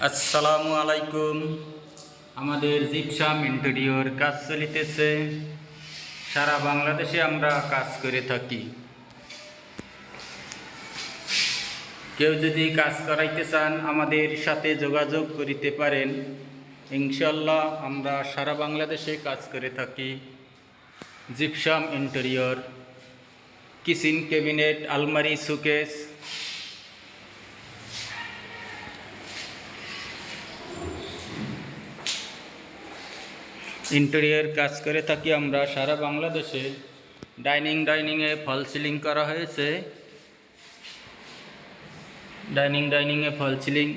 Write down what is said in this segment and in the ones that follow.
আসসালামু আলাইকুম। আমাদের জিপসাম ইন্টেরিয়র কাজ চলিতেছে। সারা বাংলাদেশে আমরা কাজ করে থাকি। কেউ যদি কাজ করাইতে চান, আমাদের সাথে যোগাযোগ করিতে পারেন। ইনশাল্লাহ আমরা সারা বাংলাদেশে কাজ করে থাকি। জিপসাম ইন্টেরিয়র কিচেন ক্যাবিনেট, আলমারি, সুকেস ইন্টেরিয়র কাজ করে থাকি আমরা। সারা বাংলাদেশে ডাইনিং, ডাইনিংয়ে ফল সিলিং করা হয়েছে। ডাইনিং, ডাইনিংয়ে ফল সিলিং।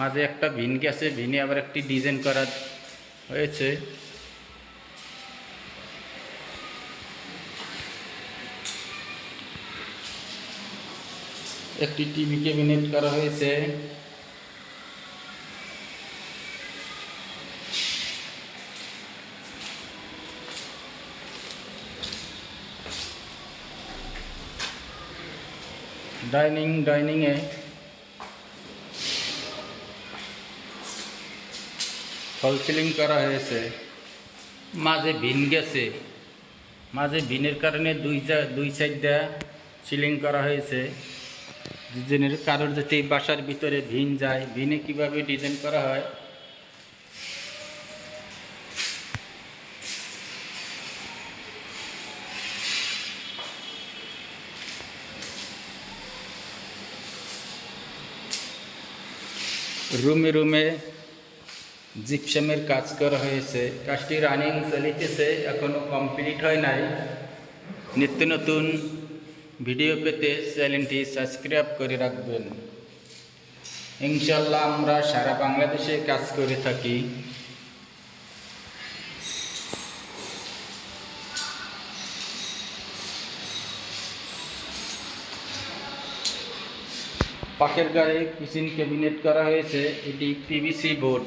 মাঝে একটা ভিন গেছে, ভিনে আবার একটি ডিজাইন করা হয়েছে। একটি টিভি ক্যাবিনেট করা হয়েছে। ডাইনিং ডাইনিংয়ে ফল সিলিং করা হয়েছে। মাঝে ভিন গেছে। মাঝে ভিনের কারণে দুই দুই সাইডটা সিলিং করা হয়েছে। ডিজাইনের কারোর যাতে বাসার ভিতরে ভিন যায়, ভিনে কীভাবে ডিজাইন করা হয়? রুমে রুমে জিপসামের কাজ করা হয়েছে। কাজটি রানিং চলিতেছে এখনও কমপ্লিট হয় নাই। নিত্য নতুন ভিডিও পেতে চ্যানেলটি সাবস্ক্রাইব করে রাখবেন। ইনশাল্লাহ আমরা সারা বাংলাদেশে কাজ করে থাকি। পাকের গায়ে কিচেন ক্যাবিনেট করা হয়েছে, এটি পিভিসি বোর্ড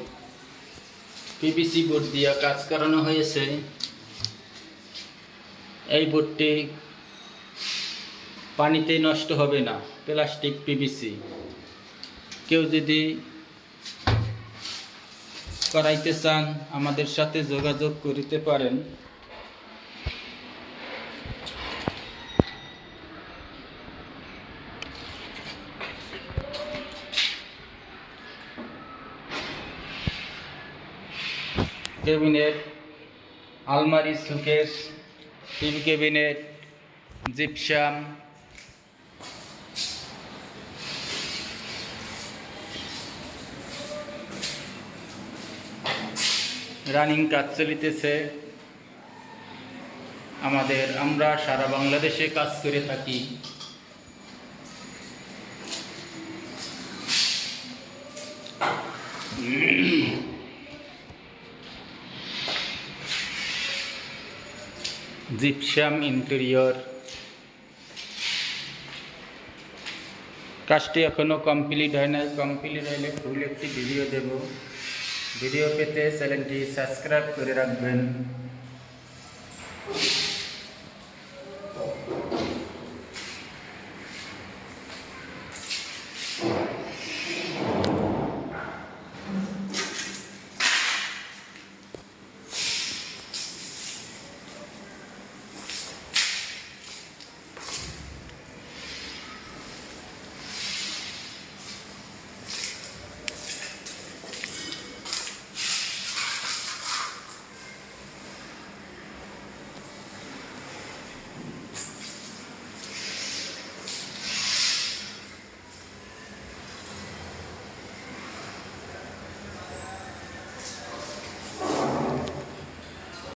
পিভিসি বোর্ড দিয়ে কাজ করানো হয়েছে। এই বোর্ডটি পানিতে নষ্ট হবে না, প্লাস্টিক পিভিসি কেউ যদি করাইতে চান, আমাদের সাথে যোগাযোগ করিতে পারেন। ক্যাবিনেট আলমারি সুকেস টিভি ক্যাবিনেট জিপসাম, রানিং কাজ চলিতেছে। আমাদের আমরা সারা বাংলাদেশে কাজ করে থাকি। জিপসাম ইন্টেরিয়র কাজটি এখনও কমপ্লিট হয় নাই। কমপ্লিট হলে ফুল একটি ভিডিও দেব। ভিডিও পেতে চ্যানেলটি সাবস্ক্রাইব করে রাখবেন।